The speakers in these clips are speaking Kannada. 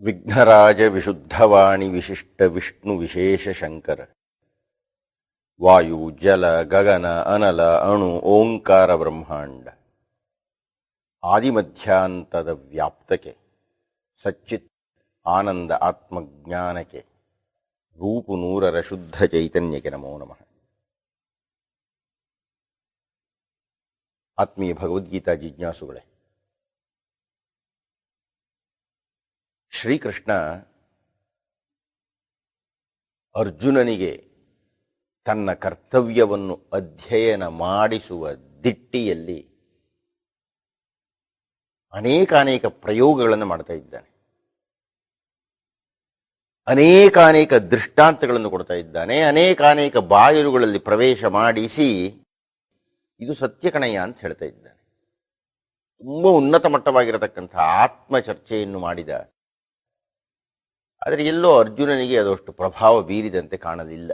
ವಿಘ್ನರಾಜ ವಿಶುದ್ಧವಾಣಿ ವಿಶಿಷ್ಟ ವಿಷ್ಣು ವಿಶೇಷ ಶಂಕರ. ವಾಯು, ಜಲ, ಗಗನ, ಅನಲ, ಅಣು, ಓಂಕಾರ ಬ್ರಹ್ಮಾಂಡ. ಆದಿಮಧ್ಯಾಂತದ ವ್ಯಾಪ್ತಕ್ಕೆ, ಸಚ್ಚಿತ್ ಆನಂದ ಆತ್ಮಜ್ಞಾನಕ್ಕೆ ರೂಪು ನೂರರ ಶುದ್ಧ ಚೈತನ್ಯಕ್ಕೆ ನಮೋ ನಮಃ. ಆತ್ಮೀಯ ಭಗವದ್ಗೀತಾ ಜಿಜ್ಞಾಸುಗಳೇ ಶ್ರೀಕೃಷ್ಣ ಅರ್ಜುನನಿಗೆ ತನ್ನ ಕರ್ತವ್ಯವನ್ನು ಅಧ್ಯಯನ ಮಾಡಿಸುವ ದಿಟ್ಟಿಯಲ್ಲಿ ಅನೇಕಾನೇಕ ಪ್ರಯೋಗಗಳನ್ನು ಮಾಡ್ತಾ ಇದ್ದಾನೆ. ಅನೇಕಾನೇಕ ದೃಷ್ಟಾಂತಗಳನ್ನು ಕೊಡ್ತಾ ಇದ್ದಾನೆ. ಅನೇಕಾನೇಕ ಬಾಗಿಲುಗಳಲ್ಲಿ ಪ್ರವೇಶ ಮಾಡಿಸಿ ಇದು ಸತ್ಯ ಕಣಯ್ಯ ಅಂತ ಹೇಳ್ತಾ ಇದ್ದಾನೆ. ತುಂಬ ಉನ್ನತ ಮಟ್ಟವಾಗಿರತಕ್ಕಂಥ ಆತ್ಮ ಚರ್ಚೆಯನ್ನು ಮಾಡಿದ ಆದರೆ ಎಲ್ಲೋ ಅರ್ಜುನನಿಗೆ ಅದಷ್ಟು ಪ್ರಭಾವ ಬೀರಿದಂತೆ ಕಾಣಲಿಲ್ಲ.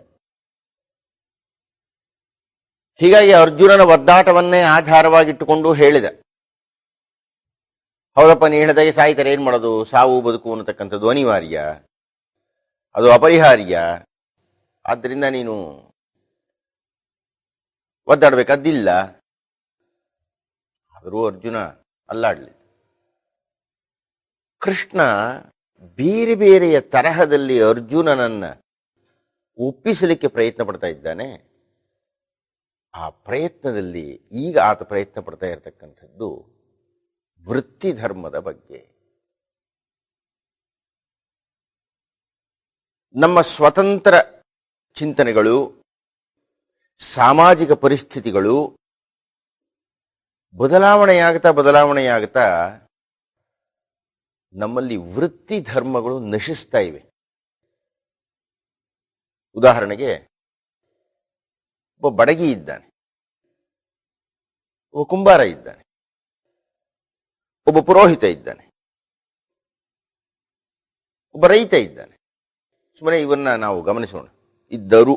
ಹೀಗಾಗಿ ಅರ್ಜುನನ ಒದ್ದಾಟವನ್ನೇ ಆಧಾರವಾಗಿಟ್ಟುಕೊಂಡು ಹೇಳಿದ. ಹೌದಪ್ಪ, ನೀ ಹೇಳಿದಾಗೆ ಸಾಯಿತರೆ ಏನ್ ಮಾಡೋದು? ಸಾವು, ಬದುಕು ಅನ್ನತಕ್ಕಂಥದ್ದು ಅನಿವಾರ್ಯ, ಅದು ಅಪರಿಹಾರ್ಯ. ಆದ್ದರಿಂದ ನೀನು ಒದ್ದಾಡಬೇಕಾದ್ದಿಲ್ಲ. ಆದರೂ ಅರ್ಜುನ ಅಲ್ಲಾಡಲಿ. ಕೃಷ್ಣ ಬೇರೆ ಬೇರೆಯ ತರಹದಲ್ಲಿ ಅರ್ಜುನನನ್ನ ಒಪ್ಪಿಸಲಿಕ್ಕೆ ಪ್ರಯತ್ನ ಪಡ್ತಾ ಇದ್ದಾನೆ. ಆ ಪ್ರಯತ್ನದಲ್ಲಿ ಈಗ ಆತ ಪ್ರಯತ್ನ ಪಡ್ತಾ ಇರತಕ್ಕಂಥದ್ದು ವೃತ್ತಿ ಧರ್ಮದ ಬಗ್ಗೆ. ನಮ್ಮ ಸ್ವತಂತ್ರ ಚಿಂತನೆಗಳು, ಸಾಮಾಜಿಕ ಪರಿಸ್ಥಿತಿಗಳು ಬದಲಾವಣೆಯಾಗ್ತಾ ಬದಲಾವಣೆಯಾಗ್ತಾ ನಮ್ಮಲ್ಲಿ ವೃತ್ತಿ ಧರ್ಮಗಳು ನಶಿಸ್ತಾ ಇವೆ. ಉದಾಹರಣೆಗೆ, ಒಬ್ಬ ಬಡಗಿ ಇದ್ದಾನೆ, ಒಬ್ಬ ಕುಂಬಾರ ಇದ್ದಾನೆ, ಒಬ್ಬ ಪುರೋಹಿತ ಇದ್ದಾನೆ, ಒಬ್ಬ ರೈತ ಇದ್ದಾನೆ. ಸುಮ್ಮನೆ ಇವನ್ನ ನಾವು ಗಮನಿಸೋಣ. ಇದ್ದರು.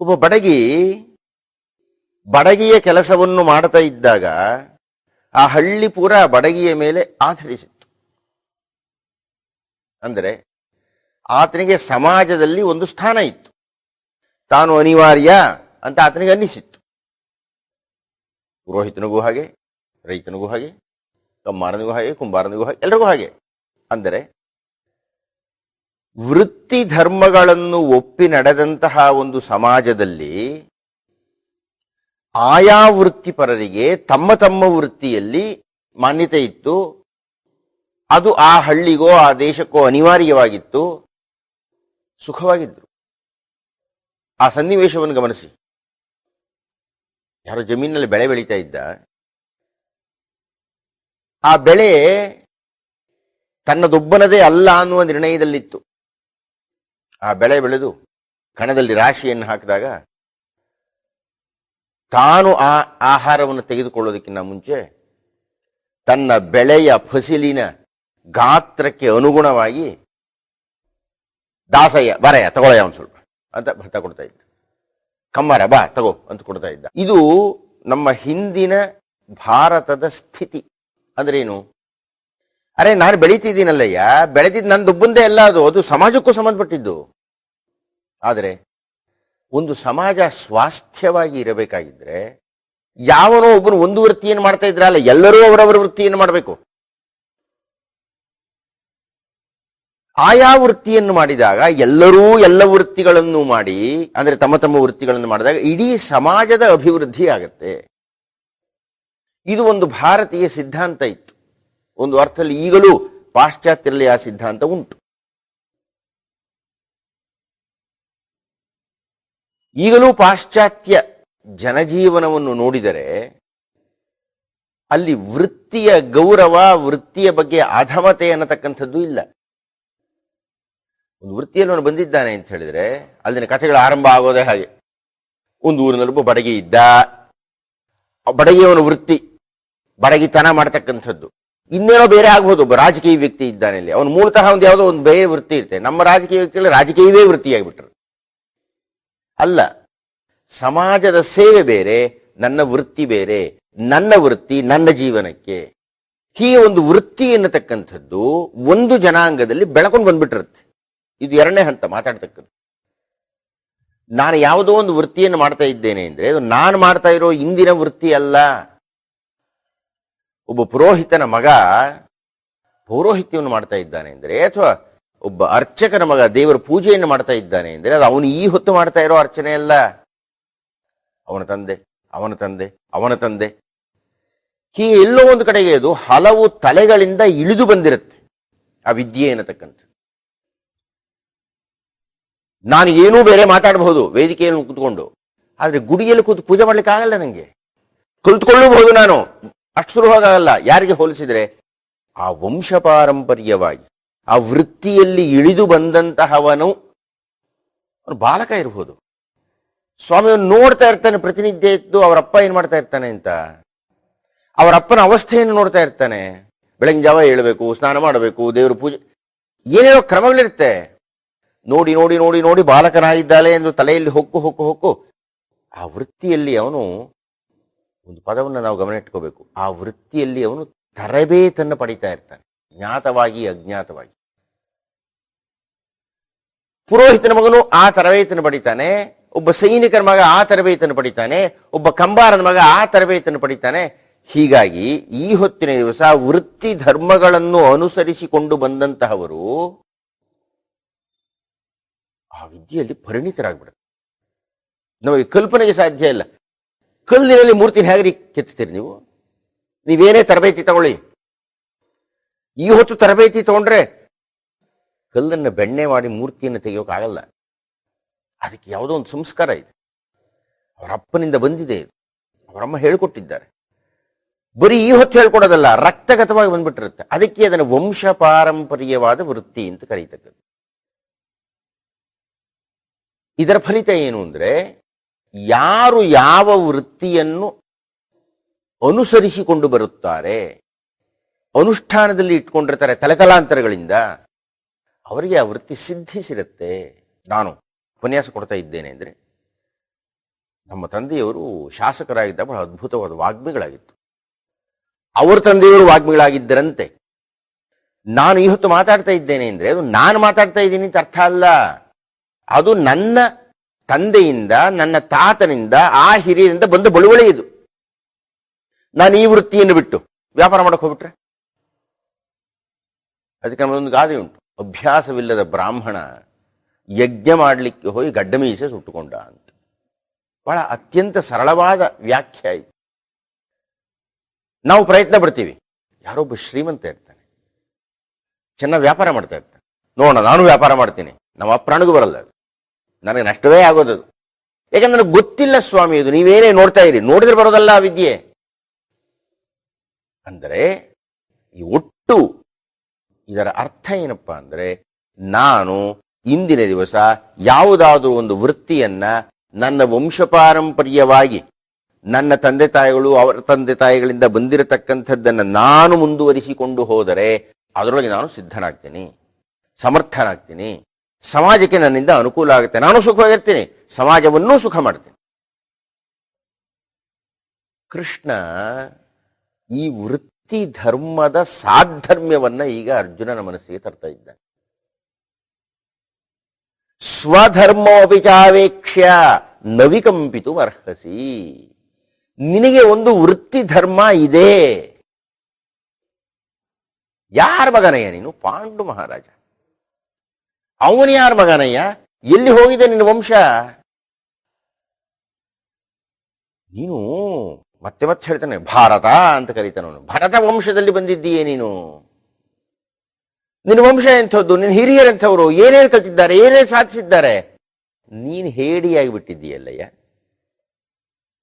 ಒಬ್ಬ ಬಡಗಿ, ಬಡಗಿಯ ಕೆಲಸವನ್ನು ಮಾಡ್ತಾ ಇದ್ದಾಗ ಆ ಹಳ್ಳಿ ಪೂರ ಬಡಗಿಯ ಮೇಲೆ ಆಧರಿಸಿತ್ತು ಅಂದರೆ ಆತನಿಗೆ ಸಮಾಜದಲ್ಲಿ ಒಂದು ಸ್ಥಾನ ಇತ್ತು. ತಾನು ಅನಿವಾರ್ಯ ಅಂತ ಆತನಿಗೆ ಅನ್ನಿಸಿತ್ತು. ಪುರೋಹಿತನಿಗೂ ಹಾಗೆ, ರೈತನಿಗೂ ಹಾಗೆ, ಕಮ್ಮಾರನಿಗೂ ಹಾಗೆ, ಕುಂಬಾರನಿಗೂ ಹಾಗೆ, ಎಲ್ರಿಗೂ ಹಾಗೆ. ಅಂದರೆ ವೃತ್ತಿ ಧರ್ಮಗಳನ್ನು ಒಪ್ಪಿ ನಡೆದಂತಹ ಒಂದು ಸಮಾಜದಲ್ಲಿ ಆಯಾ ವೃತ್ತಿಪರರಿಗೆ ತಮ್ಮ ತಮ್ಮ ವೃತ್ತಿಯಲ್ಲಿ ಮಾನ್ಯತೆ ಇತ್ತು. ಅದು ಆ ಹಳ್ಳಿಗೋ, ಆ ದೇಶಕ್ಕೋ ಅನಿವಾರ್ಯವಾಗಿತ್ತು. ಸುಖವಾಗಿದ್ರು. ಆ ಸನ್ನಿವೇಶವನ್ನು ಗಮನಿಸಿ. ಯಾರೋ ಜಮೀನಲ್ಲಿ ಬೆಳೆ ಬೆಳೀತಾ ಇದ್ದ. ಆ ಬೆಳೆ ತನ್ನದೊಬ್ಬನದೇ ಅಲ್ಲ ಅನ್ನುವ ನಿರ್ಣಯದಲ್ಲಿತ್ತು. ಆ ಬೆಳೆ ಬೆಳೆದು ಕಣದಲ್ಲಿ ರಾಶಿಯನ್ನು ಹಾಕಿದಾಗ ತಾನು ಆ ಆಹಾರವನ್ನು ತೆಗೆದುಕೊಳ್ಳೋದಕ್ಕಿಂತ ಮುಂಚೆ ತನ್ನ ಬೆಳೆಯ ಫಸಿಲಿನ ಗಾತ್ರಕ್ಕೆ ಅನುಗುಣವಾಗಿ ದಾಸಯ್ಯ ಬರಯ್ಯ ತಗೊಳಯ್ಯ ಒಂದು ಸ್ವಲ್ಪ ಅಂತ ಭತ್ತ ಕೊಡ್ತಾ ಇದ್ದ. ಕಮ್ಮರ, ಬಾ, ತಗೋ ಅಂತ ಕೊಡ್ತಾ ಇದ್ದ. ಇದು ನಮ್ಮ ಹಿಂದಿನ ಭಾರತದ ಸ್ಥಿತಿ. ಅಂದ್ರೇನು? ಅರೆ, ನಾನು ಬೆಳೀತಿದ್ದೀನಲ್ಲಯ್ಯ. ಬೆಳೆದಿದ್ದು ನನ್ನ ದುಬ್ಬಂದೇ ಅಲ್ಲ ಅದು. ಅದು ಸಮಾಜಕ್ಕೂ ಸಂಬಂಧಪಟ್ಟಿದ್ದು. ಆದರೆ ಒಂದು ಸಮಾಜ ಸ್ವಾಸ್ಥ್ಯವಾಗಿ ಇರಬೇಕಾಗಿದ್ರೆ ಯಾವನೋ ಒಬ್ಬನು ಒಂದು ವೃತ್ತಿಯನ್ನು ಮಾಡ್ತಾ ಇದ್ರಲ್ಲ ಎಲ್ಲರೂ ಅವರವರ ವೃತ್ತಿಯನ್ನು ಮಾಡಬೇಕು? ಆಯಾ ವೃತ್ತಿಯನ್ನು ಮಾಡಿದಾಗ, ಎಲ್ಲರೂ ಎಲ್ಲ ವೃತ್ತಿಗಳನ್ನು ಮಾಡಿ, ಅಂದ್ರೆ ತಮ್ಮ ತಮ್ಮ ವೃತ್ತಿಗಳನ್ನು ಮಾಡಿದಾಗ ಇಡೀ ಸಮಾಜದ ಅಭಿವೃದ್ಧಿ ಆಗತ್ತೆ. ಇದು ಒಂದು ಭಾರತೀಯ ಸಿದ್ಧಾಂತ ಇತ್ತು. ಒಂದು ಅರ್ಥದಲ್ಲಿ ಈಗಲೂ ಪಾಶ್ಚಾತ್ಯರಲ್ಲಿ ಆ ಸಿದ್ಧಾಂತ ಉಂಟು. ಈಗಲೂ ಪಾಶ್ಚಾತ್ಯ ಜನಜೀವನವನ್ನು ನೋಡಿದರೆ ಅಲ್ಲಿ ವೃತ್ತಿಯ ಗೌರವ, ವೃತ್ತಿಯ ಬಗ್ಗೆ ಅಧಮತೆ ಅನ್ನತಕ್ಕಂಥದ್ದು ಇಲ್ಲ. ಒಂದು ವೃತ್ತಿಯಲ್ಲಿ ಅವನು ಬಂದಿದ್ದಾನೆ ಅಂತ ಹೇಳಿದ್ರೆ ಅಲ್ಲಿನ ಕಥೆಗಳು ಆರಂಭ ಆಗೋದೇ ಹಾಗೆ. ಒಂದು ಊರಿನಲ್ಲಿ ಒಬ್ಬ ಬಡಗಿ ಇದ್ದ. ಬಡಗಿಯವನ ವೃತ್ತಿ, ಬಡಗಿತನ ಮಾಡ್ತಕ್ಕಂಥದ್ದು. ಇನ್ನೇನೋ ಬೇರೆ ಆಗ್ಬೋದು, ಒಬ್ಬ ರಾಜಕೀಯ ವ್ಯಕ್ತಿ ಇದ್ದಾನೆ ಇಲ್ಲಿ ಅವನು ಮೂಲತಃ ಒಂದು ಯಾವುದೋ ಒಂದು ಬೇರೆ ವೃತ್ತಿ ಇರುತ್ತೆ. ನಮ್ಮ ರಾಜಕೀಯ ವ್ಯಕ್ತಿಗಳು ರಾಜಕೀಯವೇ ವೃತ್ತಿಯಾಗಿಬಿಟ್ರು. ಅಲ್ಲ, ಸಮಾಜದ ಸೇವೆ ಬೇರೆ, ನನ್ನ ವೃತ್ತಿ ಬೇರೆ, ನನ್ನ ವೃತ್ತಿ, ನನ್ನ ಜೀವನಕ್ಕೆ. ಹೀಗೆ ಒಂದು ವೃತ್ತಿ ಎನ್ನತಕ್ಕಂಥದ್ದು ಒಂದು ಜನಾಂಗದಲ್ಲಿ ಬೆಳಕೊಂಡು ಬಂದ್ಬಿಟ್ಟಿರುತ್ತೆ. ಇದು ಎರಡನೇ ಹಂತ, ಮಾತಾಡ್ತಕ್ಕದ್ದು. ನಾನು ಯಾವುದೋ ಒಂದು ವೃತ್ತಿಯನ್ನು ಮಾಡ್ತಾ ಇದ್ದೇನೆ ಅಂದ್ರೆ, ಅದು ನಾನು ಮಾಡ್ತಾ ಇರೋ ಇಂದಿನ ವೃತ್ತಿ ಅಲ್ಲ. ಒಬ್ಬ ಪುರೋಹಿತನ ಮಗ ಪೌರೋಹಿತ್ಯವನ್ನು ಮಾಡ್ತಾ ಇದ್ದಾನೆ ಅಂದ್ರೆ, ಅಥವಾ ಒಬ್ಬ ಅರ್ಚಕನ ಮಗ ದೇವರ ಪೂಜೆಯನ್ನು ಮಾಡ್ತಾ ಇದ್ದಾನೆ ಅಂದ್ರೆ ಅದು ಅವನು ಈ ಹೊತ್ತು ಮಾಡ್ತಾ ಇರೋ ಅರ್ಚನೆ ಅಲ್ಲ. ಅವನ ತಂದೆ ಅವನ ತಂದೆ ಅವನ ತಂದೆ. ಹೀಗೆ ಎಲ್ಲೋ ಒಂದು ಕಡೆಗೆ ಅದು ಹಲವು ತಲೆಗಳಿಂದ ಇಳಿದು ಬಂದಿರುತ್ತೆ ಆ ವಿದ್ಯೆ ಏನತಕ್ಕಂಥ ನಾನು ಏನೂ ಬೇರೆ ಮಾತಾಡಬಹುದು ವೇದಿಕೆಯನ್ನು ಕೂತ್ಕೊಂಡು. ಆದ್ರೆ ಗುಡಿಯಲ್ಲಿ ಕೂತು ಪೂಜೆ ಮಾಡ್ಲಿಕ್ಕೆ ಆಗಲ್ಲ ನನಗೆ ಕಲ್ತ್ಕೊಳ್ಳಬಹುದು ನಾನು. ಅಷ್ಟು ಸುಲಭವಾಗಲ್ಲ ಯಾರಿಗೆ ಹೋಲಿಸಿದ್ರೆ ಆ ವಂಶ ಪಾರಂಪರ್ಯವಾಗಿ ಆ ವೃತ್ತಿಯಲ್ಲಿ ಇಳಿದು ಬಂದಂತಹವನು ಅವನು ಬಾಲಕ ಇರಬಹುದು ಸ್ವಾಮಿಯವನು ನೋಡ್ತಾ ಇರ್ತಾನೆ, ಪ್ರತಿನಿತ್ಯ ಎದ್ದು ಅವರಪ್ಪ ಏನು ಮಾಡ್ತಾ ಇರ್ತಾನೆ ಅಂತ. ಅವರಪ್ಪನ ಅವಸ್ಥೆಯನ್ನು ನೋಡ್ತಾ ಇರ್ತಾನೆ. ಬೆಳಗಿನ ಜಾವ ಹೇಳಬೇಕು ಸ್ನಾನ ಮಾಡಬೇಕು, ದೇವರು ಪೂಜೆ ಏನೇನೋ ಕ್ರಮಗಳಿರುತ್ತೆ. ನೋಡಿ ನೋಡಿ ನೋಡಿ ನೋಡಿ ಬಾಲಕನಾಗಿದ್ದಾಳೆ ಎಂದು ತಲೆಯಲ್ಲಿ ಹೊಕ್ಕು ಹೊಕ್ಕು ಹೊಕ್ಕು. ಆ ವೃತ್ತಿಯಲ್ಲಿ ಅವನು ಒಂದು ಪದವನ್ನು ನಾವು ಗಮನ ಇಟ್ಕೋಬೇಕು. ಆ ವೃತ್ತಿಯಲ್ಲಿ ಅವನು ತರಬೇತನ್ನು ಪಡಿತಾ ಇರ್ತಾನೆ. ಜ್ಞಾತವಾಗಿ, ಅಜ್ಞಾತವಾಗಿ. ಪುರೋಹಿತನ ಮಗನು ಆ ತರಬೇತಿಯನ್ನು ಪಡಿತಾನೆ, ಒಬ್ಬ ಸೈನಿಕನ ಮಗ ಆ ತರಬೇತಿಯನ್ನು ಪಡಿತಾನೆ, ಒಬ್ಬ ಕಂಬಾರನ ಮಗ ಆ ತರಬೇತಿಯನ್ನು ಪಡಿತಾನೆ. ಹೀಗಾಗಿ ಈ ಹೊತ್ತಿನ ದಿವಸ ವೃತ್ತಿ ಧರ್ಮಗಳನ್ನು ಅನುಸರಿಸಿಕೊಂಡು ಬಂದಂತಹವರು ಆ ವಿದ್ಯೆಯಲ್ಲಿ ಪರಿಣಿತರಾಗ್ಬಿಡುತ್ತೆ. ನಮಗೆ ಕಲ್ಪನೆಗೆ ಸಾಧ್ಯ ಇಲ್ಲ. ಕಲ್ಲಿನಲ್ಲಿ ಮೂರ್ತಿನ ಹೇಗ್ರಿ ಕೆತ್ತೀರಿ ನೀವು? ನೀವೇನೇ ತರಬೇತಿ ತಗೊಳ್ಳಿ. ಈ ಹೊತ್ತು ತರಬೇತಿ ತಗೊಂಡ್ರೆ ಕಲ್ಲನ್ನು ಬೆಣ್ಣೆ ಮಾಡಿ ಮೂರ್ತಿಯನ್ನು ತೆಗೆಯೋಕ್ಕಾಗಲ್ಲ ಅದಕ್ಕೆ ಯಾವುದೋ ಒಂದು ಸಂಸ್ಕಾರ ಇದೆ. ಅವರ ಅಪ್ಪನಿಂದ ಬಂದಿದೆ ಅವರಮ್ಮ ಹೇಳಿಕೊಟ್ಟಿದ್ದಾರೆ. ಬರೀ ಈ ಹೊತ್ತು ಹೇಳ್ಕೊಡೋದಲ್ಲ, ರಕ್ತಗತವಾಗಿ ಬಂದ್ಬಿಟ್ಟಿರುತ್ತೆ. ಅದಕ್ಕೆ ಅದನ್ನು ವಂಶ ಪಾರಂಪರ್ಯವಾದ ವೃತ್ತಿ ಅಂತ ಕರೀತಕ್ಕದ್ದು. ಇದರ ಫಲಿತ ಏನು ಅಂದರೆ, ಯಾರು ಯಾವ ವೃತ್ತಿಯನ್ನು ಅನುಸರಿಸಿಕೊಂಡು ಬರುತ್ತಾರೆ ಅನುಷ್ಠಾನದಲ್ಲಿ ಇಟ್ಕೊಂಡಿರ್ತಾರೆ ತಲೆತಲಾಂತರಗಳಿಂದ, ಅವರಿಗೆ ಆ ವೃತ್ತಿ ಸಿದ್ಧಿಸಿರುತ್ತೆ. ನಾನು ಉಪನ್ಯಾಸ ಕೊಡ್ತಾ ಇದ್ದೇನೆ ಅಂದರೆ, ನಮ್ಮ ತಂದೆಯವರು ಶಾಸಕರಾಗಿದ್ದ ಬಹಳ ಅದ್ಭುತವಾದ ವಾಗ್ಮಿಗಳಾಗಿತ್ತು. ಅವ್ರ ತಂದೆಯವರು ವಾಗ್ಮಿಗಳಾಗಿದ್ದರಂತೆ. ನಾನು ಈ ಹೊತ್ತು ಮಾತಾಡ್ತಾ ಇದ್ದೇನೆ ಅಂದರೆ, ಅದು ನಾನು ಮಾತಾಡ್ತಾ ಇದ್ದೀನಿ ಅಂತ ಅರ್ಥ ಅಲ್ಲ. ಅದು ನನ್ನ ತಂದೆಯಿಂದ, ನನ್ನ ತಾತನಿಂದ, ಆ ಹಿರಿಯರಿಂದ ಬಂದ ಬಳುವಳಿ ಇದು. ನಾನು ಈ ವೃತ್ತಿಯನ್ನು ಬಿಟ್ಟು ವ್ಯಾಪಾರ ಮಾಡೋಕೆ ಹೋಗ್ಬಿಟ್ರೆ? ಅದಕ್ಕೆ ನಮ್ಮದೊಂದು ಗಾದೆ ಉಂಟು. ಅಭ್ಯಾಸವಿಲ್ಲದ ಬ್ರಾಹ್ಮಣ ಯಜ್ಞ ಮಾಡಲಿಕ್ಕೆ ಹೋಗಿ ಗಡ್ಡ ಮೀಸೆ ಸುಟ್ಟುಕೊಂಡ ಅಂತ. ಬಹಳ ಅತ್ಯಂತ ಸರಳವಾದ ವ್ಯಾಖ್ಯೆ ಆಯಿತು ನಾವು ಪ್ರಯತ್ನ ಪಡ್ತೀವಿ. ಯಾರೊಬ್ಬ ಶ್ರೀಮಂತ ಇರ್ತಾನೆ. ಚೆನ್ನಾಗಿ ವ್ಯಾಪಾರ ಮಾಡ್ತಾ ಇರ್ತಾನೆ. ನೋಡೋಣ, ನಾನು ವ್ಯಾಪಾರ ಮಾಡ್ತೀನಿ. ನಮ್ಮ ಅಪ್ರಾಣಿಗೂ ಬರಲ್ಲ ಅದು. ನನಗೆ ನಷ್ಟವೇ ಆಗೋದದು ಯಾಕಂದ್ರೆ ನನಗೆ ಗೊತ್ತಿಲ್ಲ ಸ್ವಾಮಿ, ಇದು ನೀವೇನೇ ನೋಡ್ತಾ ಇರಿ. ನೋಡಿದ್ರೆ ಬರೋದಲ್ಲ ವಿದ್ಯೆ. ಅಂದರೆ ಈ ಒಟ್ಟು ಇದರ ಅರ್ಥ ಏನಪ್ಪ ಅಂದ್ರೆ ನಾನು ಇಂದಿನ ದಿವಸ ಯಾವುದಾದ್ರೂ ಒಂದು ವೃತ್ತಿಯನ್ನ ನನ್ನ ವಂಶಪಾರಂಪರ್ಯವಾಗಿ ನನ್ನ ತಂದೆ ತಾಯಿಗಳು ಅವರ ತಂದೆ ತಾಯಿಗಳಿಂದ ಬಂದಿರತಕ್ಕಂಥದ್ದನ್ನ ನಾನು ಮುಂದುವರಿಸಿಕೊಂಡು ಹೋದರೆ ಅದರೊಳಗೆ ನಾನು ಸಿದ್ಧನಾಗ್ತೀನಿ, ಸಮರ್ಥನಾಗ್ತೀನಿ, ಸಮಾಜಕ್ಕೆ ನನ್ನಿಂದ ಅನುಕೂಲ ಆಗುತ್ತೆ, ನಾನು ಸುಖವಾಗಿರ್ತೀನಿ, ಸಮಾಜವನ್ನೂ ಸುಖ ಮಾಡ್ತೀನಿ. ಕೃಷ್ಣ ಈ ವೃತ್ತಿ ಧರ್ಮದ ಸಾಧರ್ಮ್ಯವನ್ನ ಈಗ ಅರ್ಜುನನ ಮನಸ್ಸಿಗೆ ತರ್ತಾ ಇದ್ದಾನೆ. ಸ್ವಧರ್ಮೋಪಿಚಾವೇಕ್ಷ್ಯ ನವಿಕಂಪಿತು ಅರ್ಹಸಿ. ನಿನಗೆ ಒಂದು ವೃತ್ತಿ ಧರ್ಮ ಇದೆ. ಯಾರ ಮಗನಯ್ಯ ನೀನು? ಪಾಂಡು ಮಹಾರಾಜ. ಅವನು ಯಾರ ಮಗನಯ್ಯ? ಎಲ್ಲಿ ಹೋಗಿದೆ ನಿನ್ನ ವಂಶ? ನೀನು ಮತ್ತೆ ಮತ್ತೆ ಹೇಳ್ತಾನೆ, ಭಾರತ ಅಂತ ಕರೀತಾನೆ ಅವನು. ಭರತ ವಂಶದಲ್ಲಿ ಬಂದಿದ್ದೀಯೇ ನೀನು? ನಿನ್ನ ವಂಶ ಎಂಥದ್ದು? ನಿನ್ನ ಹಿರಿಯರೆಂಥವ್ರು ಏನೇನು ಕಲ್ತಿದ್ದಾರೆ? ಏನೇನು ಸಾಧಿಸಿದ್ದಾರೆ? ನೀನು ಹೇಡಿಯಾಗಿ ಬಿಟ್ಟಿದ್ದೀಯಲ್ಲಯ್ಯ.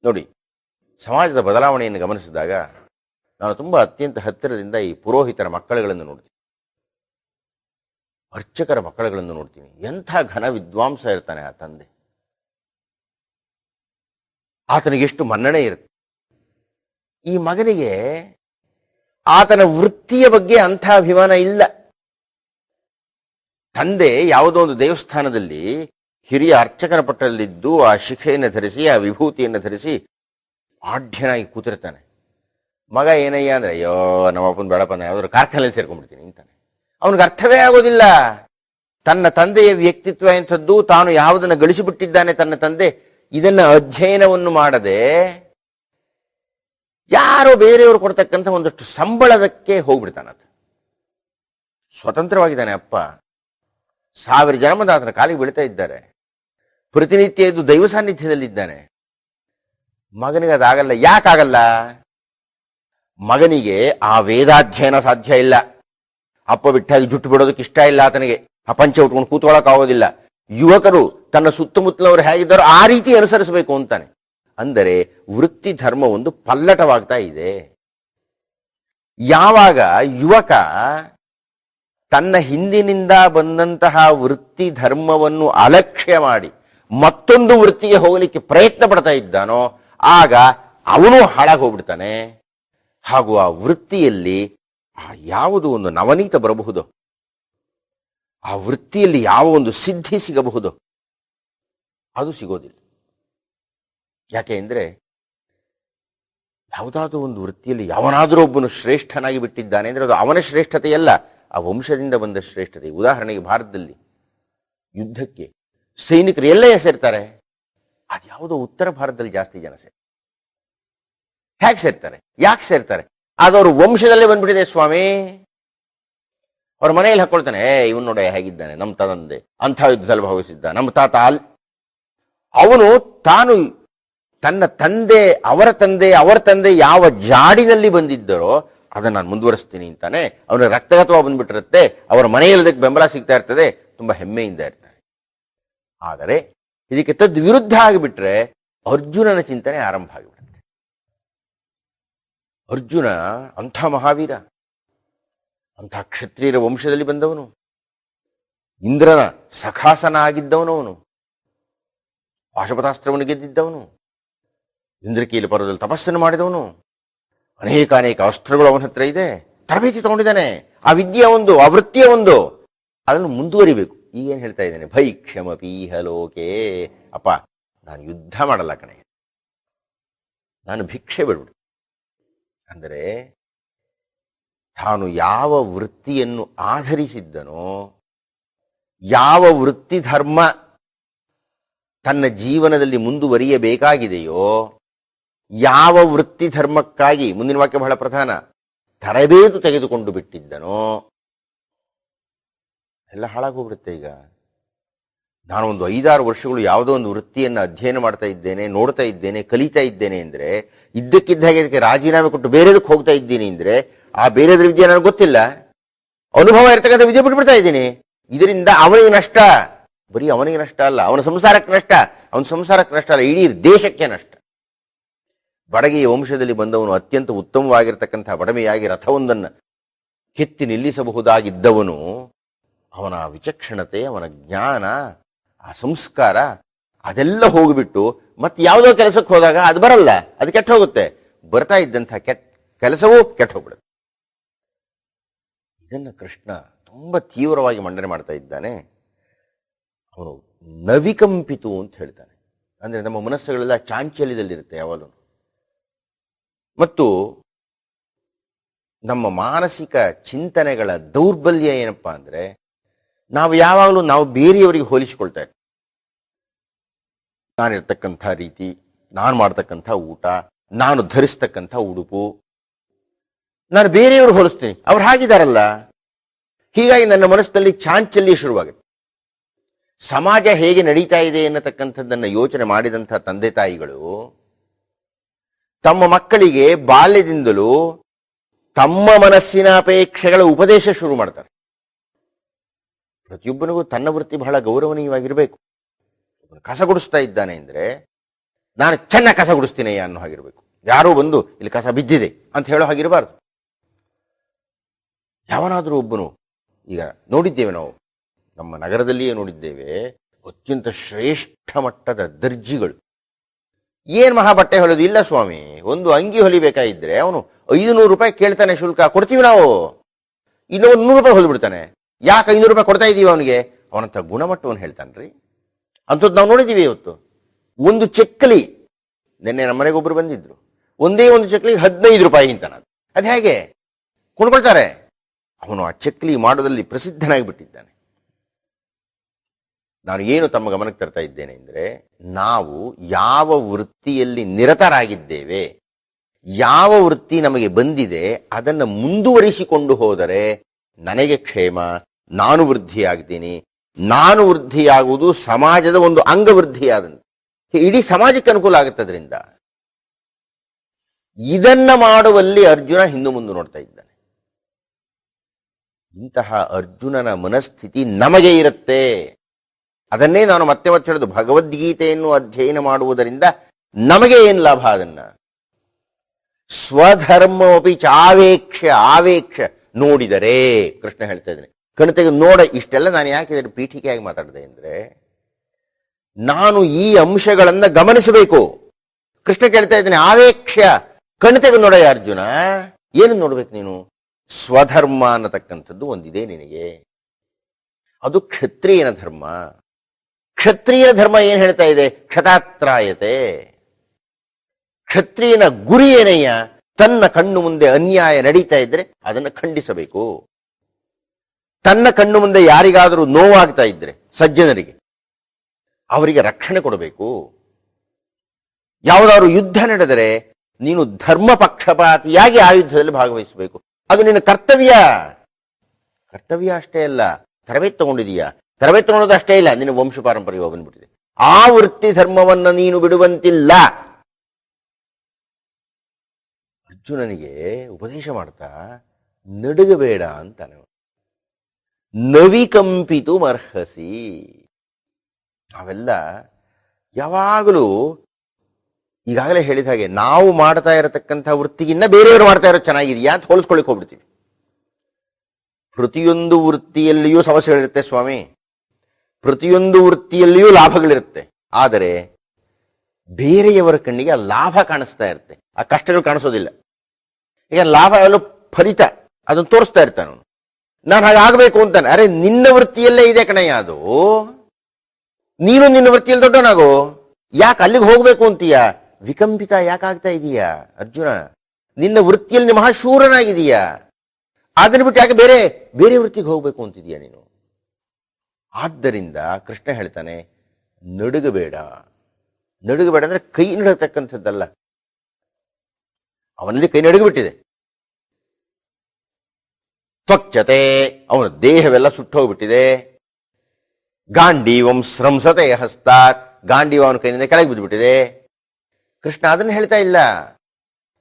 ನೋಡಿ, ಸಮಾಜದ ಬದಲಾವಣೆಯನ್ನು ಗಮನಿಸಿದಾಗ ನಾನು ತುಂಬ ಅತ್ಯಂತ ಹತ್ತಿರದಿಂದ ಈ ಪುರೋಹಿತರ ಮಕ್ಕಳುಗಳನ್ನು ನೋಡ್ತೀನಿ. ಅರ್ಚಕರ ಮಕ್ಕಳುಗಳನ್ನು ನೋಡ್ತೀನಿ. ಎಂಥ ಘನ ವಿದ್ವಾಂಸ ಇರ್ತಾನೆ ಆ ತಂದೆ. ಆತನಿಗೆ ಎಷ್ಟು ಮನ್ನಣೆ ಇರುತ್ತೆ ಈ ಮಗನಿಗೆ ಆತನ ವೃತ್ತಿಯ ಬಗ್ಗೆ ಅಂಥ ಅಭಿಮಾನ ಇಲ್ಲ. ತಂದೆ ಯಾವುದೋ ಒಂದು ದೇವಸ್ಥಾನದಲ್ಲಿ ಹಿರಿಯ ಅರ್ಚಕನ ಪಟ್ಟದಲ್ಲಿದ್ದು ಆ ಶಿಖೆಯನ್ನು ಧರಿಸಿ, ಆ ವಿಭೂತಿಯನ್ನು ಧರಿಸಿ ಆಢ್ಯನಾಗಿ ಕೂತಿರ್ತಾನೆ. ಮಗ ಏನಯ್ಯ ಅಂದ್ರೆ, ಅಯ್ಯೋ, ನಮ್ಮಪ್ಪನ ಬೇಡಪ್ಪ ನಾನು ಯಾವ್ದಾದ್ರು ಕಾರ್ಖಾನೆಯಲ್ಲಿ ಸೇರ್ಕೊಂಡ್ಬಿಡ್ತೀನಿ, ಅಂತಾನೆ. ಅವನಿಗೆ ಅರ್ಥವೇ ಆಗೋದಿಲ್ಲ. ತನ್ನ ತಂದೆಯ ವ್ಯಕ್ತಿತ್ವ ಎಂಥದ್ದು ತಾನು ಯಾವುದನ್ನು ಗಳಿಸಿಬಿಟ್ಟಿದ್ದಾನೆ ತನ್ನ ತಂದೆ. ಇದನ್ನ ಅಧ್ಯಯನವನ್ನು ಮಾಡದೆ ಯಾರೋ ಬೇರೆಯವರು ಕೊಡ್ತಕ್ಕಂಥ ಒಂದಷ್ಟು ಸಂಬಳದಕ್ಕೆ ಹೋಗ್ಬಿಡ್ತಾನಂತ ಸ್ವತಂತ್ರವಾಗಿದ್ದಾನೆ ಅಪ್ಪ. ಸಾವಿರ ಜನ ಮಂದಿ ಆತನ ಕಾಲಿಗೆ ಬೀಳ್ತಾ ಇದ್ದಾರೆ. ಪ್ರತಿನಿತ್ಯ ಇದು ದೈವ ಸಾನ್ನಿಧ್ಯದಲ್ಲಿದ್ದಾನೆ. ಮಗನಿಗೆ ಅದಾಗಲ್ಲ ಯಾಕಾಗಲ್ಲ? ಮಗನಿಗೆ ಆ ವೇದಾಧ್ಯಯನ ಸಾಧ್ಯ ಇಲ್ಲ. ಅಪ್ಪ ಬಿಟ್ಟಾಗಿ ಜುಟ್ಟು ಬಿಡೋದಕ್ಕೆ ಇಷ್ಟ ಇಲ್ಲ ಆತನಿಗೆ. ಅಪಂಚ ಪಂಚೆ ಉಟ್ಕೊಂಡು ಕೂತ್ಕೊಳ್ಳೋಕೆ ಆಗೋದಿಲ್ಲ. ಯುವಕರು ತನ್ನ ಸುತ್ತಮುತ್ತಲವರು ಹೇಗಿದ್ದಾರೋ ಆ ರೀತಿ ಅನುಸರಿಸಬೇಕು ಅಂತಾನೆ. ಅಂದರೆ ವೃತ್ತಿ ಧರ್ಮ ಒಂದು ಪಲ್ಲಟವಾಗ್ತಾ ಇದೆ. ಯಾವಾಗ ಯುವಕ ತನ್ನ ಹಿಂದಿನಿಂದ ಬಂದಂತಹ ವೃತ್ತಿ ಧರ್ಮವನ್ನು ಅಲಕ್ಷ್ಯ ಮಾಡಿ ಮತ್ತೊಂದು ವೃತ್ತಿಗೆ ಹೋಗಲಿಕ್ಕೆ ಪ್ರಯತ್ನ ಪಡ್ತಾ ಇದ್ದಾನೋ, ಆಗ ಅವನು ಹಾಳಾಗಿ ಹೋಗ್ಬಿಡ್ತಾನೆ. ಹಾಗೂ ಆ ವೃತ್ತಿಯಲ್ಲಿ ಆ ಯಾವುದು ಒಂದು ನವನೀತ ಬರಬಹುದು. ಆ ವೃತ್ತಿಯಲ್ಲಿ ಯಾವ ಒಂದು ಸಿದ್ಧಿ ಸಿಗಬಹುದು. ಅದು ಸಿಗೋದಿಲ್ಲ. ಯಾಕೆ ಅಂದರೆ ಯಾವುದಾದ್ರೂ ಒಂದು ವೃತ್ತಿಯಲ್ಲಿ ಯಾವನಾದರೂ ಒಬ್ಬನು ಶ್ರೇಷ್ಠನಾಗಿ ಬಿಟ್ಟಿದ್ದಾನೆ ಅಂದ್ರೆ ಅದು ಅವನ ಶ್ರೇಷ್ಠತೆಯಲ್ಲ, ಆ ವಂಶದಿಂದ ಬಂದ ಶ್ರೇಷ್ಠತೆ. ಉದಾಹರಣೆಗೆ ಭಾರತದಲ್ಲಿ ಯುದ್ಧಕ್ಕೆ ಸೈನಿಕರು ಎಲ್ಲೇ ಸೇರ್ತಾರೆ? ಅದು ಯಾವುದೋ ಉತ್ತರ ಭಾರತದಲ್ಲಿ ಜಾಸ್ತಿ ಜನ ಸೇರ್ತಾರೆ. ಹೇಗೆ ಸೇರ್ತಾರೆ? ಯಾಕೆ ಸೇರ್ತಾರೆ? ಅದವ್ರ ವಂಶದಲ್ಲೇ ಬಂದ್ಬಿಟ್ಟಿದೆ ಸ್ವಾಮಿ. ಅವ್ರ ಮನೆಯಲ್ಲಿ ಹಾಕೊಳ್ತಾನೆ, ಏ, ಇವನ್ ನೋಡ, ಹೇಗಿದ್ದಾನೆ? ನಮ್ಮ ತಂದೆ ಅಂಥ ಯುದ್ಧದಲ್ಲಿ ಭಾವಿಸಿದ್ದ ನಮ್ಮ ತಾತ ಅಲ್ ಅವನು ತಾನು ತನ್ನ ತಂದೆ, ಅವರ ತಂದೆ ಅವರ ತಂದೆ ಯಾವ ಜಾಡಿನಲ್ಲಿ ಬಂದಿದ್ದರೋ ಅದನ್ನು ನಾನು ಮುಂದುವರಿಸ್ತೀನಿ ಅಂತಾನೆ ಅವನ ರಕ್ತಗತವಾಗಿ ಬಂದ್ಬಿಟ್ಟಿರುತ್ತೆ, ಅವರ ಮನೆಯಲ್ಲದಕ್ಕೆ ಬೆಂಬಲ ಸಿಗ್ತಾ ಇರ್ತದೆ, ತುಂಬ ಹೆಮ್ಮೆಯಿಂದ ಇರ್ತಾರೆ. ಆದರೆ ಇದಕ್ಕೆ ತದ್ವಿರುದ್ಧ ಆಗಿಬಿಟ್ರೆ ಅರ್ಜುನನ ಚಿಂತನೆ ಆರಂಭ ಆಗಿಬಿಡುತ್ತೆ. ಅರ್ಜುನ ಅಂಥ ಮಹಾವೀರ, ಅಂಥ ಕ್ಷತ್ರಿಯರ ವಂಶದಲ್ಲಿ ಬಂದವನು, ಇಂದ್ರನ ಸಖಾಸನ ಆಗಿದ್ದವನು ಅವನು ಪಾಶುಪತಾಸ್ತ್ರವನ್ನು ಗೆದ್ದಿದ್ದವನು ಇಂದ್ರಕೀಲ ಪರ್ವದಲ್ಲಿ ತಪಸ್ಸನ್ನು ಮಾಡಿದವನು. ಅನೇಕ ಅನೇಕ ಅಸ್ತ್ರಗಳು ಅವನ ಹತ್ರ ಇದೆ. ತರಬೇತಿ ತಗೊಂಡಿದ್ದಾನೆ. ಆ ವಿದ್ಯೆ ಒಂದು, ಆ ವೃತ್ತಿಯ ಒಂದು. ಅದನ್ನು ಮುಂದುವರಿಬೇಕು. ಈಗೇನು ಹೇಳ್ತಾ ಇದ್ದೇನೆ? ಭೈ ಕ್ಷಮಪೀಹ ಲೋಕೆ. ಅಪ್ಪ, ನಾನು ಯುದ್ಧ ಮಾಡಲ್ಲ ಕಣೆ. ನಾನು ಭಿಕ್ಷೆ ಬಿಡ್ಬಿಡು. ಅಂದರೆ, ತಾನು ಯಾವ ವೃತ್ತಿಯನ್ನು ಆಧರಿಸಿದ್ದನೋ, ಯಾವ ವೃತ್ತಿ ಧರ್ಮ ತನ್ನ ಜೀವನದಲ್ಲಿ ಮುಂದುವರಿಯಬೇಕಾಗಿದೆಯೋ ಯಾವ ವೃತ್ತಿ ಧರ್ಮಕ್ಕಾಗಿ ಮುಂದಿನ ವಾಕ್ಯ ಬಹಳ ಪ್ರಧಾನ, ತರಬೇತು ತೆಗೆದುಕೊಂಡು ಬಿಟ್ಟಿದ್ದನೋ, ಎಲ್ಲ ಹಾಳಾಗೋಗ್ಬಿಡುತ್ತೆ ಈಗ. ನಾನು ಒಂದು ಐದಾರು ವರ್ಷಗಳು ಯಾವುದೋ ಒಂದು ವೃತ್ತಿಯನ್ನು ಅಧ್ಯಯನ ಮಾಡ್ತಾ ಇದ್ದೇನೆ, ನೋಡ್ತಾ ಇದ್ದೇನೆ, ಕಲಿತಾ ಇದ್ದೇನೆ ಅಂದ್ರೆ ಇದ್ದಕ್ಕಿದ್ದಾಗೆ ಅದಕ್ಕೆ ರಾಜೀನಾಮೆ ಕೊಟ್ಟು ಬೇರೆದಕ್ಕೆ ಹೋಗ್ತಾ ಇದ್ದೀನಿ ಅಂದ್ರೆ, ಆ ಬೇರೆದ್ರ ವಿದ್ಯೆ ನನಗೆ ಗೊತ್ತಿಲ್ಲ. ಅನುಭವ ಇರ್ತಕ್ಕಂಥ ವಿದ್ಯೆ ಬಿಟ್ಬಿಡ್ತಾ ಇದ್ದೀನಿ. ಇದರಿಂದ ಅವನಿಗೆ ನಷ್ಟ. ಬರೀ ಅವನಿಗೆ ನಷ್ಟ ಅಲ್ಲ, ಅವನ ಸಂಸಾರಕ್ಕೆ ನಷ್ಟ. ಅವನ ಸಂಸಾರಕ್ಕೆ ನಷ್ಟ ಅಲ್ಲ, ಇಡೀ ದೇಶಕ್ಕೆ ನಷ್ಟ. ಬಡಗಿಯ ವಂಶದಲ್ಲಿ ಬಂದವನು ಅತ್ಯಂತ ಉತ್ತಮವಾಗಿರ್ತಕ್ಕಂಥ ಬಡಮೆಯಾಗಿ ರಥವೊಂದನ್ನು ಕೆತ್ತಿ ನಿಲ್ಲಿಸಬಹುದಾಗಿದ್ದವನು, ಅವನ ವಿಚಕ್ಷಣತೆ, ಅವನ ಜ್ಞಾನ, ಆ ಸಂಸ್ಕಾರ, ಅದೆಲ್ಲ ಹೋಗಿಬಿಟ್ಟು ಮತ್ತೆ ಯಾವುದೋ ಕೆಲಸಕ್ಕೆ ಹೋದಾಗ ಅದು ಬರಲ್ಲ, ಅದು ಕೆಟ್ಟ ಹೋಗುತ್ತೆ. ಬರ್ತಾ ಇದ್ದಂಥ ಕೆಟ್ಟ ಕೆಲಸವೂ ಕೆಟ್ಟ ಹೋಗ್ಬಿಡುತ್ತೆ. ಇದನ್ನು ಕೃಷ್ಣ ತುಂಬ ತೀವ್ರವಾಗಿ ಮಂಡನೆ ಮಾಡ್ತಾ ಇದ್ದಾನೆ. ಅವನು ನವಿಕಂಪಿತು ಅಂತ ಹೇಳ್ತಾನೆ. ಅಂದರೆ ನಮ್ಮ ಮನಸ್ಸುಗಳೆಲ್ಲ ಚಾಂಚಲ್ಯದಲ್ಲಿರುತ್ತೆ ಯಾವಾಗಲೂ. ಮತ್ತು ನಮ್ಮ ಮಾನಸಿಕ ಚಿಂತನೆಗಳ ದೌರ್ಬಲ್ಯ ಏನಪ್ಪಾ ಅಂದ್ರೆ ನಾವು ಯಾವಾಗಲೂ ನಾವು ಬೇರೆಯವರಿಗೆ ಹೋಲಿಸಿಕೊಳ್ತಾ ಇರ್ತೀವಿ. ನಾನಿರ್ತಕ್ಕಂಥ ರೀತಿ, ನಾನು ಮಾಡ್ತಕ್ಕಂಥ ಊಟ, ನಾನು ಧರಿಸ್ತಕ್ಕಂಥ ಉಡುಪು, ನಾನು ಬೇರೆಯವರು ಹೋಲಿಸ್ತೀನಿ. ಅವ್ರು ಹಾಗಿದಾರಲ್ಲ. ಹೀಗಾಗಿ ನನ್ನ ಮನಸ್ಸಿನಲ್ಲಿ ಚಾಂಚಲ್ಯ ಶುರುವಾಗುತ್ತೆ. ಸಮಾಜ ಹೇಗೆ ನಡೀತಾ ಇದೆ ಎನ್ನತಕ್ಕಂಥದ್ದನ್ನು ಯೋಚನೆ ಮಾಡಿದಂಥ ತಂದೆ ತಾಯಿಗಳು ತಮ್ಮ ಮಕ್ಕಳಿಗೆ ಬಾಲ್ಯದಿಂದಲೂ ತಮ್ಮ ಮನಸ್ಸಿನ ಅಪೇಕ್ಷೆಗಳ ಉಪದೇಶ ಶುರು ಮಾಡ್ತಾರೆ. ಪ್ರತಿಯೊಬ್ಬನಿಗೂ ತನ್ನ ವೃತ್ತಿ ಬಹಳ ಗೌರವನೀಯವಾಗಿರಬೇಕು. ಕಸ ಗುಡಿಸ್ತಾ ಇದ್ದಾನೆ ಅಂದ್ರೆ, ನಾನು ಚೆನ್ನಾಗಿ ಕಸ ಗುಡಿಸ್ತೀನಿ ಅನ್ನೋ ಹಾಗಿರಬೇಕು. ಯಾರೋ ಬಂದು, ಇಲ್ಲಿ ಕಸ ಬಿದ್ದಿದೆ ಅಂತ ಹೇಳೋ ಹಾಗಿರಬಾರ್ದು. ಯಾವನಾದರೂ ಒಬ್ಬನು, ಈಗ ನೋಡಿದ್ದೇವೆ ನಾವು, ನಮ್ಮ ನಗರದಲ್ಲಿಯೇ ನೋಡಿದ್ದೇವೆ, ಅತ್ಯಂತ ಶ್ರೇಷ್ಠ ಮಟ್ಟದ ದರ್ಜಿಗಳು. ಏನ್ ಮಹಾ ಬಟ್ಟೆ ಹೊಲಿಯೋದು ಇಲ್ಲ ಸ್ವಾಮಿ, ಒಂದು ಅಂಗಿ ಹೊಲಿಬೇಕಾಗಿದ್ರೆ ಅವನು ಐದು ನೂರು ರೂಪಾಯಿ ಕೇಳ್ತಾನೆ ಶುಲ್ಕ, ಕೊಡ್ತೀವಿ ನಾವು. ಇಲ್ಲ ಒಂದು ನೂರು ರೂಪಾಯಿ ಹೊಲಿಬಿಡ್ತಾನೆ ಯಾಕೆ ಐನೂರು ರೂಪಾಯಿ ಕೊಡ್ತಾ ಇದೀವಿ ಅವನಿಗೆ? ಅವನಂತ ಗುಣಮಟ್ಟವನ್ನು ಹೇಳ್ತಾನ್ರಿ. ಅಂಥದ್ದು ನಾವು ನೋಡಿದೀವಿ ಇವತ್ತು. ಒಂದು ಚೆಕ್ಕಲಿ ನಿನ್ನೆ ನಮ್ಮ ಮನೆಗೊಬ್ರು ಬಂದಿದ್ರು. ಒಂದೇ ಒಂದು ಚಕ್ಲಿ ಹದಿನೈದು ರೂಪಾಯಿ ಅಂತ ಅದು. ಹೇಗೆ? ಕೊಂಡ್ಕೊಳ್ತಾರೆ. ಅವನು ಆ ಚಕ್ಲಿ ಮಾಡೋದಲ್ಲಿ ಪ್ರಸಿದ್ಧನಾಗಿ ಬಿಟ್ಟಿದ್ದಾನೆ ನಾನು ಏನು ತಮ್ಮ ಗಮನಕ್ಕೆ ತರ್ತಾ ಇದ್ದೇನೆ ಅಂದರೆ, ನಾವು ಯಾವ ವೃತ್ತಿಯಲ್ಲಿ ನಿರತರಾಗಿದ್ದೇವೆ, ಯಾವ ವೃತ್ತಿ ನಮಗೆ ಬಂದಿದೆ, ಅದನ್ನು ಮುಂದುವರಿಸಿಕೊಂಡು ಹೋದರೆ ನನಗೆ ಕ್ಷೇಮ, ನಾನು ವೃದ್ಧಿಯಾಗ್ತೀನಿ. ನಾನು ವೃದ್ಧಿಯಾಗುವುದು ಸಮಾಜದ ಒಂದು ಅಂಗವೃದ್ಧಿಯಾದಂತೆ. ಇಡೀ ಸಮಾಜಕ್ಕೆ ಅನುಕೂಲ ಆಗುತ್ತದ್ರಿಂದ. ಇದನ್ನ ಮಾಡುವಲ್ಲಿ ಅರ್ಜುನ ಹಿಂದು ಮುಂದೆ ನೋಡ್ತಾ ಇದ್ದಾನೆ. ಇಂತಹ ಅರ್ಜುನನ ಮನಸ್ಥಿತಿ ನಮಗೆ ಇರುತ್ತೆ. ಅದನ್ನೇ ನಾನು ಮತ್ತೆ ಮತ್ತೆ ಹೇಳೋದು. ಭಗವದ್ಗೀತೆಯನ್ನು ಅಧ್ಯಯನ ಮಾಡುವುದರಿಂದ ನಮಗೆ ಏನು ಲಾಭ ಅದನ್ನ? ಸ್ವಧರ್ಮೋಪಿ ಚಾವೇಕ್ಷ, ಆವೇಕ್ಷ ನೋಡಿದರೆ, ಕೃಷ್ಣ ಹೇಳ್ತಾ ಇದ್ದೇನೆ. ಕಣತೆ ನೋಡ, ಇಷ್ಟೆಲ್ಲ ನಾನು ಯಾಕೆ ಇದನ್ನು ಪೀಠಿಕೆಯಾಗಿ ಮಾತಾಡಿದೆ ಅಂದ್ರೆ, ನಾನು ಈ ಅಂಶಗಳನ್ನ ಗಮನಿಸಬೇಕು. ಕೃಷ್ಣ ಕೇಳ್ತಾ ಇದ್ದೇನೆ, ಆವೇಕ್ಷ. ಕಣತೆ ನೋಡ ಅರ್ಜುನ, ಏನು ನೋಡ್ಬೇಕು ನೀನು? ಸ್ವಧರ್ಮ ಅನ್ನತಕ್ಕಂಥದ್ದು ಒಂದಿದೆ ನಿನಗೆ. ಅದು ಕ್ಷತ್ರಿಯನ ಧರ್ಮ. ಕ್ಷತ್ರಿಯನ ಧರ್ಮ ಏನ್ ಹೇಳ್ತಾ ಇದೆ? ಕ್ಷತಾತ್ರಾಯತೆ. ಕ್ಷತ್ರಿಯನ ಗುರಿ ಏನಯ್ಯ ತನ್ನ ಕಣ್ಣು ಮುಂದೆ ಅನ್ಯಾಯ ನಡೀತಾ ಇದ್ರೆ ಅದನ್ನು ಖಂಡಿಸಬೇಕು. ತನ್ನ ಕಣ್ಣು ಮುಂದೆ ಯಾರಿಗಾದರೂ ನೋವಾಗ್ತಾ ಇದ್ರೆ ಸಜ್ಜನರಿಗೆ ಅವರಿಗೆ ರಕ್ಷಣೆ ಕೊಡಬೇಕು. ಯಾವುದಾದ್ರು ಯುದ್ಧ ನಡೆದರೆ ನೀನು ಧರ್ಮ ಪಕ್ಷಪಾತಿಯಾಗಿ ಆ ಯುದ್ಧದಲ್ಲಿ ಭಾಗವಹಿಸಬೇಕು. ಅದು ನಿನ್ನ ಕರ್ತವ್ಯ. ಕರ್ತವ್ಯ ಅಷ್ಟೇ ಅಲ್ಲ. ತರಬೇತಿ ತಗೊಂಡಿದೀಯಾ? ತರಬೇತಿ ನೋಡೋದು ಅಷ್ಟೇ ಇಲ್ಲ, ನಿನ್ನ ವಂಶ ಪಾರಂಪರ್ಯ ಬಂದ್ಬಿಟ್ಟಿದೆ. ಆ ವೃತ್ತಿ ಧರ್ಮವನ್ನ ನೀನು ಬಿಡುವಂತಿಲ್ಲ. ಅರ್ಜುನನಿಗೆ ಉಪದೇಶ ಮಾಡ್ತಾ, ನಡುಗಬೇಡ ಅಂತಾನೆ. ನವಿಕಂಪಿತು ಮರ್ಹಸಿ. ನಾವೆಲ್ಲ ಯಾವಾಗಲೂ ಈಗಾಗಲೇ ಹೇಳಿದ ಹಾಗೆ, ನಾವು ಮಾಡ್ತಾ ಇರತಕ್ಕಂಥ ವೃತ್ತಿಗಿನ್ನ ಬೇರೆಯವರು ಮಾಡ್ತಾ ಇರೋದು ಚೆನ್ನಾಗಿದೆಯಾ ಅಂತ ಹೋಲಿಸ್ಕೊಳ್ಳಿಕ್ ಹೋಗ್ಬಿಡ್ತೀವಿ. ಪ್ರತಿಯೊಂದು ವೃತ್ತಿಯಲ್ಲಿಯೂ ಸಮಸ್ಯೆಗಳಿರುತ್ತೆ ಸ್ವಾಮಿ. ಪ್ರತಿಯೊಂದು ವೃತ್ತಿಯಲ್ಲಿಯೂ ಲಾಭಗಳಿರುತ್ತೆ. ಆದರೆ ಬೇರೆಯವರ ಕಣ್ಣಿಗೆ ಆ ಲಾಭ ಕಾಣಿಸ್ತಾ ಇರುತ್ತೆ. ಆ ಕಷ್ಟಗಳು ಕಾಣಿಸೋದಿಲ್ಲ. ಈಗ ಲಾಭ ಎಲ್ಲೋ ಫಲಿತ ಅದನ್ನು ತೋರಿಸ್ತಾ ಇರ್ತಾನೆ ಅವನು. ನಾನು ಹಾಗಾಗಬೇಕು ಅಂತಾನೆ. ಅರೆ, ನಿನ್ನ ವೃತ್ತಿಯಲ್ಲೇ ಇದೆ ಕಣಯ್ಯ ಅದು. ನೀನು ನಿನ್ನ ವೃತ್ತಿಯಲ್ಲಿ ದೊಡ್ಡವನಾಗು. ಯಾಕೆ ಅಲ್ಲಿಗೆ ಹೋಗ್ಬೇಕು ಅಂತೀಯ? ವಿಕಂಪಿತ ಯಾಕಾಗ್ತಾ ಇದೀಯಾ, ಅರ್ಜುನ? ನಿನ್ನ ವೃತ್ತಿಯಲ್ಲಿ ಮಹಾಶೂರನಾಗಿದೀಯಾ ಅದನ್ನ ಬಿಟ್ಟು ಯಾಕೆ ಬೇರೆ ಬೇರೆ ವೃತ್ತಿಗೆ ಹೋಗ್ಬೇಕು ಅಂತಿದೀಯಾ ನೀನು? ಆದ್ದರಿಂದ ಕೃಷ್ಣ ಹೇಳ್ತಾನೆ, ನಡುಗಬೇಡ. ನಡುಗಬೇಡ ಅಂದ್ರೆ ಕೈ ನಡತಕ್ಕಂಥದ್ದಲ್ಲ. ಅವನಲ್ಲಿ ಕೈ ನಡುಗಿಬಿಟ್ಟಿದೆ. ತ್ವಚ್ಛತೆ ಅವನ ದೇಹವೆಲ್ಲ ಸುಟ್ಟೋಗ್ಬಿಟ್ಟಿದೆ. ಗಾಂಡೀವಂ ಸ್ರಂಸತೆ ಹಸ್ತಾತ್. ಗಾಂಡೀವ ಅವನ ಕೈನಿಂದ ಕೆಳಗೆ ಬಿದ್ದುಬಿಟ್ಟಿದೆ. ಕೃಷ್ಣ ಅದನ್ನು ಹೇಳ್ತಾ ಇಲ್ಲ.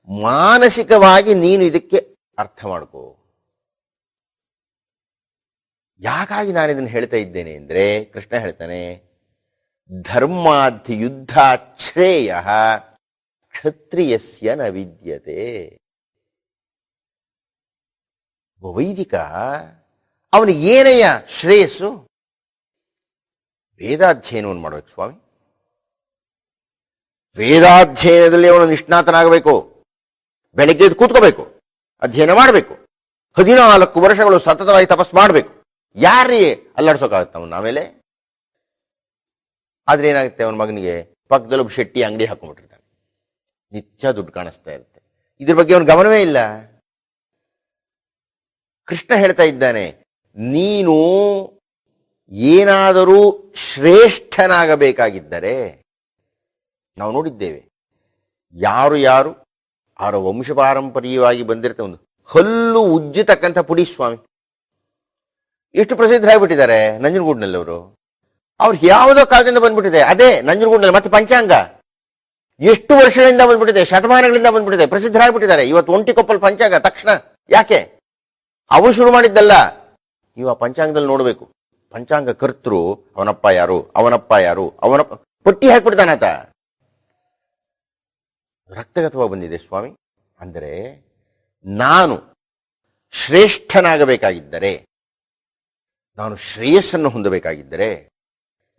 ಮಾನಸಿಕವಾಗಿ ನೀನು ಇದಕ್ಕೆ ಅರ್ಥ ಮಾಡ್ಕೋ. ಯಾಕಾಗಿ ನಾನು ಇದನ್ನು ಹೇಳ್ತಾ ಇದ್ದೇನೆ ಅಂದ್ರೆ ಕೃಷ್ಣ ಹೇಳ್ತಾನೆ ಧರ್ಮಾಧಿ ಯುದ್ಧ ಶ್ರೇಯ ಕ್ಷತ್ರಿಯಸ್ಯ ನ ವಿದ್ಯತೆ. ವೈದಿಕ ಅವನು ಏನಯ್ಯ ಶ್ರೇಯಸ್ಸು? ವೇದಾಧ್ಯಯನವನ್ನು ಮಾಡಬೇಕು ಸ್ವಾಮಿ. ವೇದಾಧ್ಯಯನದಲ್ಲಿ ಅವನು ನಿಷ್ಣಾತನಾಗಬೇಕು, ಬೆಳಗ್ಗೆ ಕೂತ್ಕೋಬೇಕು, ಅಧ್ಯಯನ ಮಾಡಬೇಕು, ಹದಿನಾಲ್ಕು ವರ್ಷಗಳು ಸತತವಾಗಿ ತಪಸ್ ಮಾಡಬೇಕು. ಯಾರೇ ಅಲ್ಲಾಡ್ಸೋಕ್ಕಾಗತ್ತೆ ಅವನು? ಆಮೇಲೆ ಆದ್ರೆ ಏನಾಗುತ್ತೆ? ಅವನ ಮಗನಿಗೆ ಪಕ್ಕದಲ್ಲಿ ಒಬ್ಬ ಶೆಟ್ಟಿ ಅಂಗಡಿ ಹಾಕೊಂಡ್ಬಿಟ್ಟಿರ್ತಾನೆ. ನಿತ್ಯ ದುಡ್ಡು ಕಾಣಿಸ್ತಾ ಇರುತ್ತೆ. ಇದ್ರ ಬಗ್ಗೆ ಅವನ ಗಮನವೇ ಇಲ್ಲ. ಕೃಷ್ಣ ಹೇಳ್ತಾ ಇದ್ದಾನೆ, ನೀನು ಏನಾದರೂ ಶ್ರೇಷ್ಠನಾಗಬೇಕಾಗಿದ್ದರೆ, ನಾವು ನೋಡಿದ್ದೇವೆ. ಯಾರು ಯಾರು ಅವರ ವಂಶ ಪಾರಂಪರ್ಯವಾಗಿ ಬಂದಿರುತ್ತೆ ಒಂದು ಹಲ್ಲು ಉಜ್ಜತಕ್ಕಂಥ ಪುಡಿ ಸ್ವಾಮಿ. ಎಷ್ಟು ಪ್ರಸಿದ್ಧರಾಗ್ಬಿಟ್ಟಿದ್ದಾರೆ ನಂಜನಗೂಡಿನಲ್ಲಿ ಅವರು. ಅವ್ರು ಯಾವುದೋ ಕಾಲದಿಂದ ಬಂದ್ಬಿಟ್ಟಿದೆ. ಅದೇ, ನಂಜನಗೂಡಿನಲ್ಲಿ, ಮತ್ತೆ ಪಂಚಾಂಗ. ಎಷ್ಟು ವರ್ಷಗಳಿಂದ ಬಂದ್ಬಿಟ್ಟಿದೆ, ಶತಮಾನಗಳಿಂದ ಬಂದ್ಬಿಟ್ಟಿದೆ ಪ್ರಸಿದ್ಧರಾಗ್ಬಿಟ್ಟಿದ್ದಾರೆ ಇವತ್ತು ಒಂಟಿಕೊಪ್ಪಲ್ ಪಂಚಾಂಗ, ತಕ್ಷಣ. ಯಾಕೆ? ಅವರು ಶುರು ಮಾಡಿದ್ದಲ್ಲ. ಆ ಪಂಚಾಂಗದಲ್ಲಿ ನೋಡಬೇಕು. ಪಂಚಾಂಗ ಕರ್ತೃ, ಅವನಪ್ಪ ಯಾರು? ಅವನಪ್ಪ ಯಾರು? ಅವನ ಪಟ್ಟಿ ಹಾಕ್ಬಿಡ್ತಾನಾತ ರಕ್ತಗತವಾಗಿ ಬಂದಿದೆ ಸ್ವಾಮಿ. ಅಂದರೆ, ನಾನು ಶ್ರೇಷ್ಠನಾಗಬೇಕಾಗಿದ್ದರೆ ನಾನು ಶ್ರೇಯಸ್ಸನ್ನು ಹೊಂದಬೇಕಾಗಿದ್ದರೆ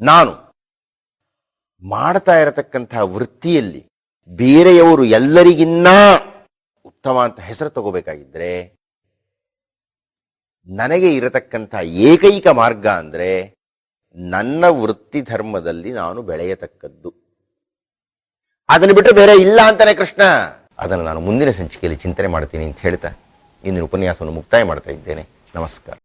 ನಾನು ಮಾಡ್ತಾ ಇರತಕ್ಕಂತಹ ವೃತ್ತಿಯಲ್ಲಿ ಬೇರೆಯವರು ಎಲ್ಲರಿಗಿನ್ನ ಉತ್ತಮ ಅಂತ ಹೆಸರು ತಗೋಬೇಕಾಗಿದ್ದರೆ ನನಗೆ ಇರತಕ್ಕಂಥ ಏಕೈಕ ಮಾರ್ಗ ಅಂದ್ರೆ ನನ್ನ ವೃತ್ತಿ ಧರ್ಮದಲ್ಲಿ ನಾನು ಬೆಳೆಯತಕ್ಕದ್ದು. ಅದನ್ನು ಬಿಟ್ಟು ಬೇರೆ ಇಲ್ಲ ಅಂತಾನೆ ಕೃಷ್ಣ. ಅದನ್ನು ನಾನು ಮುಂದಿನ ಸಂಚಿಕೆಯಲ್ಲಿ ಚಿಂತನೆ ಮಾಡ್ತೀನಿ ಅಂತ ಹೇಳ್ತಾ ಇಂದಿನ ಉಪನ್ಯಾಸವನ್ನು ಮುಕ್ತಾಯ ಮಾಡ್ತಾ ಇದ್ದೇನೆ. ನಮಸ್ಕಾರ.